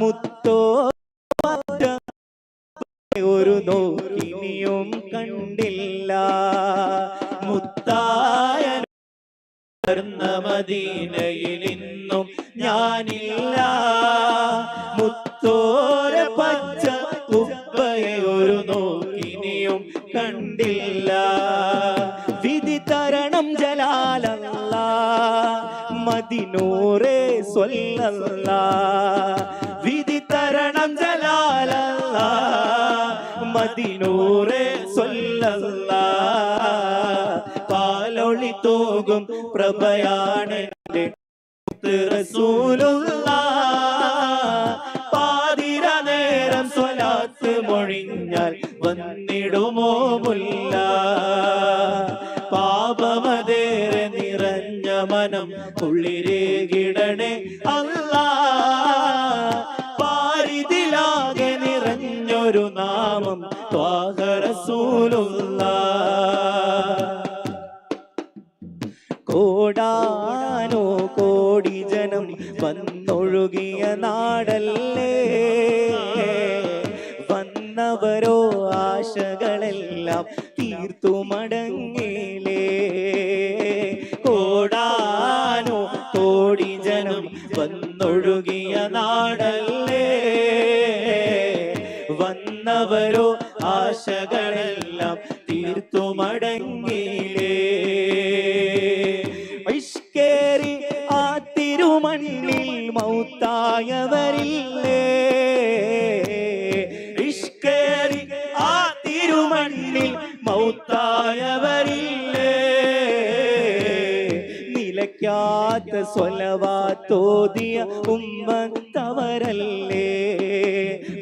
മുത്തോ ഒരു നോക്കിനിയും കണ്ടില്ല. മുത്തായ മദീനയിൽ ഇന്നും ഞാനില്ല. മുത്തോര പച്ച ഉപ്പയെ ഒരു നോക്കിനിയും കണ്ടില്ല. വിധി തരണം ജലാലല്ല മദിനൂറേ സ്വല്ലല്ല. മദിനൂറേ സ്വല്ലല്ല പാലൊളി തോകും പ്രഭയാണ് റസൂലുള്ള. പാതിര നേരം സ്വലാത്ത് മൊഴിഞ്ഞാൽ വന്നിടുമോ വന്നൊഴുകിയ നാടല്ലേ? വന്നവരോ ആശകളെല്ലാം തീർത്തു മടങ്ങിലേ കോടാനോ കോടി ജനം വന്നൊഴുകിയ നാടല്ലേ? വന്നവരോ ആശകളെല്ലാം തീർത്തു മടങ്ങിലേ മൗത്തായവരില്ലേ ഇഷ്കേറി ആ സ്വലവാത്തോതിയ ഉമ്മത്തവരല്ലേ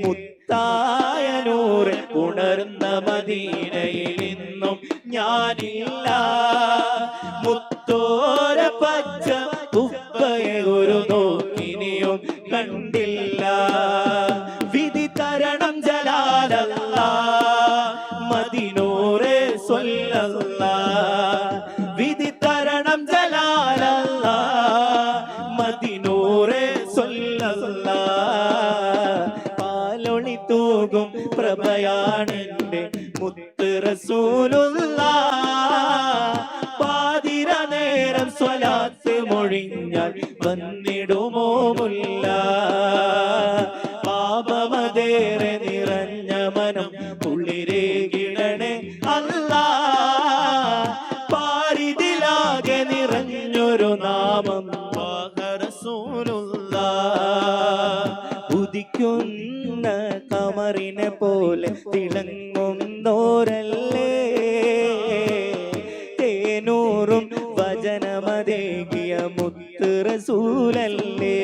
മുത്തായ നൂറ് ഉണർന്ന മദീനയിൽ ഇന്നും ഞാനില്ല. കണ്ടില്ല. വിധി തരണം ജലാലല്ല. മദിനൂറെ സ്വല്ലല്ല. വിധി തരണം ജലാലല്ല. മദിനൂറെ സ്വല്ലല്ല. പാലൊളി തൂകും പ്രഭയാണെന്റെ മുത്ത് റസൂലുള്ള. പാതിര നേരം സ്വലാത്ത് മൊഴിഞ്ഞാൽ ഉദിക്കുന്ന കമറിനെ പോലെ തിളങ്ങുന്നോരല്ലേ തേനൂറും വചനമതേകിയ മുത്ത് റസൂലല്ലേ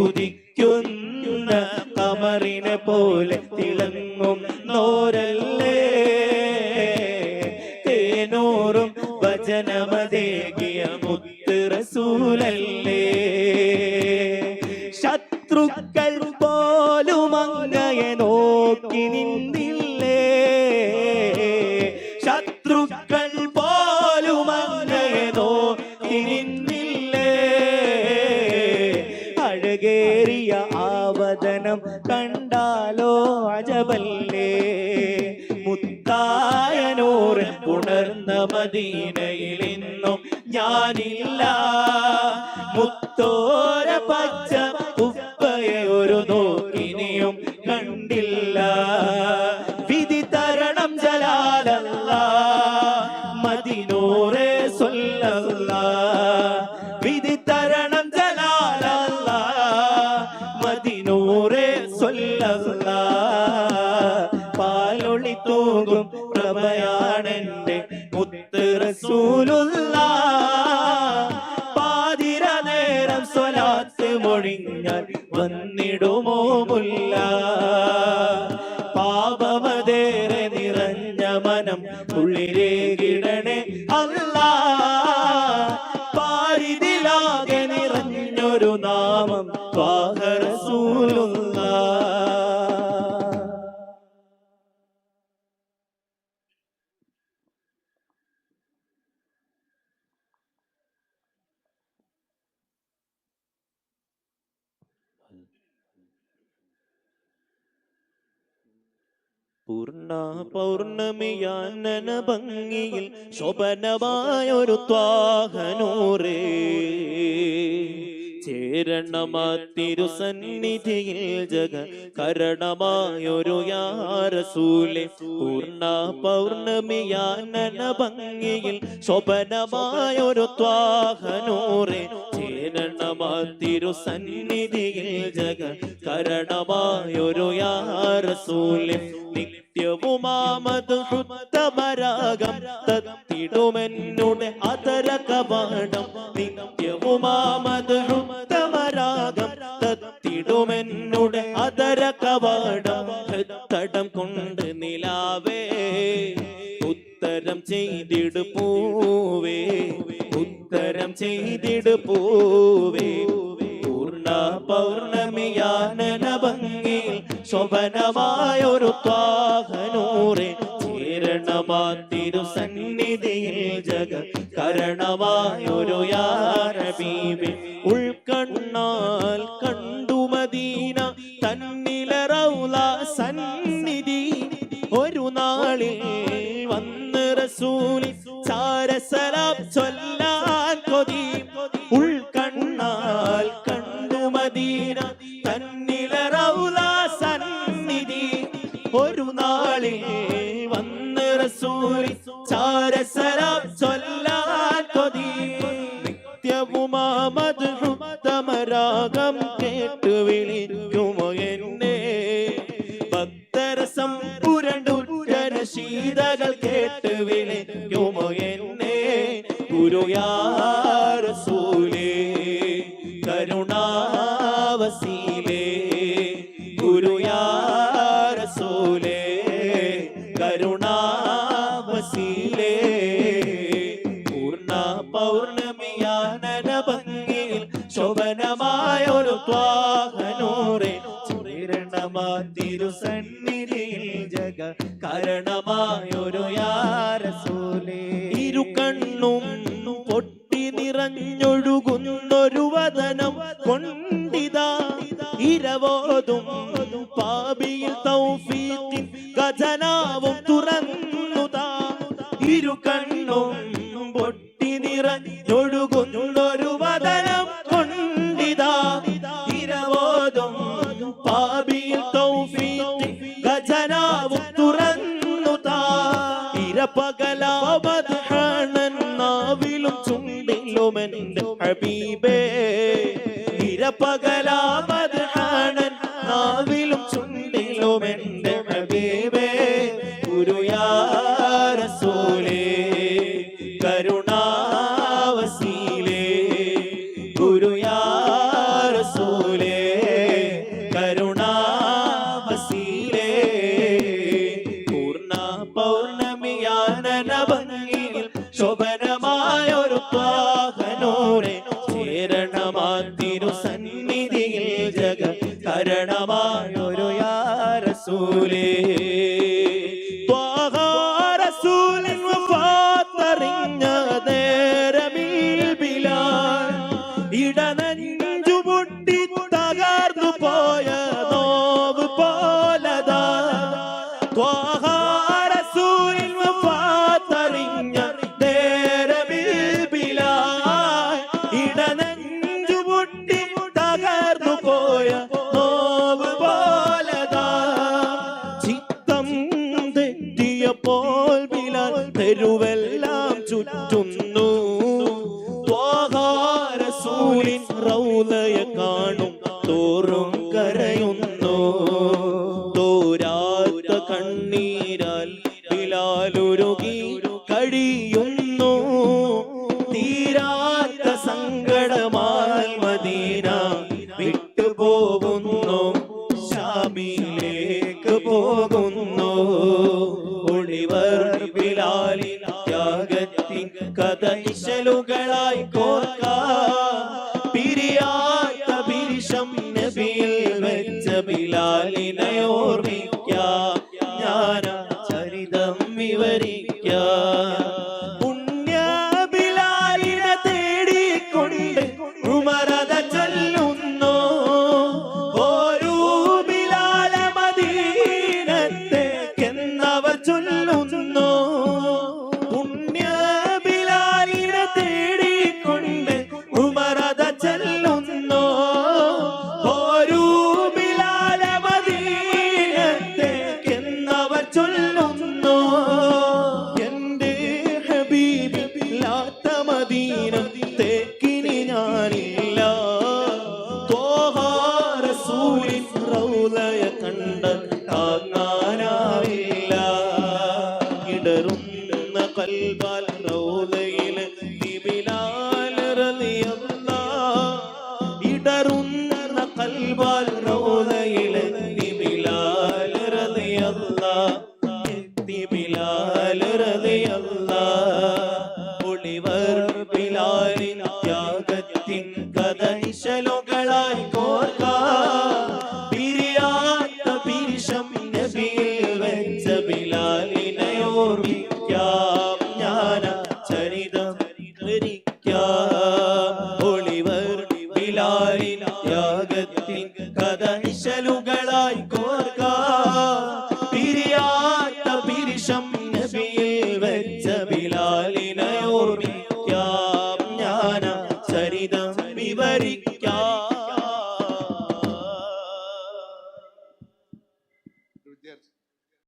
ഉദിക്കുന്ന കമറിനെ പോലെ തിളങ്ങും നോരല്ലേ തേനൂറും വചനമതേകിയ മുത്ത് റസൂലല്ലേ അഴകേറിയ ആവതനം കണ്ടാലോ അജബല്ലേ മുത്തായനൂറിൽ പുണർന്ന മദീനയിൽ ഇന്നും ഞാനില്ല. മുത്തോര പച്ച സ്വലാത്ത് വന്നിടുമോ മുല്ല? പൂർണ പൗർണമിയാനന ഭംഗിയിൽ ശോഭനമായൊരു ത്വാഹനൂറേ. ചേരണമാ തിരുസന്നിധിയിൽ ജഗ കരണമായൊരു യാരസൂലെ. പൂർണ പൗർണമിയാനന ഭംഗിയിൽ ശോഭനമായൊരു ത്വാഹനൂറേ. ചേരണമാ തിരുസന്നിധിയിൽ ജഗ കരണമായൊരു യാരസൂലെ നിത്യവുമാമത് ശുദ്ധമരാഗം തത്തിടുമെന്നുടെ അതര കവാടം നിത്യവുമാമത് ശുദ്ധമരാഗം തത്തിടുമെന്നുടെ അതര കവാടം തടം കൊണ്ട് നിലാവേ ഉത്തരം ചെയ്തിടു പൂവേ ഉത്തരം ചെയ്തിടു പൂവേ ശോഭനമായൊരു ത്വാഹനൂറെ ചേരണമാ സന്നിധിയിൽ ജഗ കരണമായൊരു യാരബീബെ ഉൾക്കണ്ണാൽ കണ്ടു മദീന തന്നിലറൗല സന്നിധി. ഒരു നാളിൽ വന്ന് റസൂലി ചാരസലാം ചൊല്ലാൻ കൊതി ഉത്തമരാഗം കേട്ടു വിളിക്കുമോ എന്നെ? ഭക്തരസം പുരണ്ടുരന ശീതകൾ കേട്ടു വിളിക്കുമോ എന്നെ? ഗുരുയാരസൂലേ കരുണാവസീലേ ഗുരുയാരസൂലേ കരുണാവസീലേ കാരണമായൊരു യാരസൂലേ ഇരു കണ്ണും പൊട്ടി നിറഞ്ഞൊഴുകുന്നൊരു വദനം കൊണ്ടിതാ ഇരവോതും ഇരപകലാവധാണൻ നാവിലും ചുണ്ടിലുമെന്റെ ഹബീബേ. ഇരപകലാവധാണൻ നാവിലും ചുണ്ടിലുമെന്റെ ഹബീബേ. ഗുരുയാരസോലേ കരുണാവസീലേ ഗുരുയാരസൂലേ കണ്ണീരാൽ ബിലാലുരുകി കഴിയുന്നു കണ്ടതില്ല റൗലയ ഇടറുന്ന കൽബ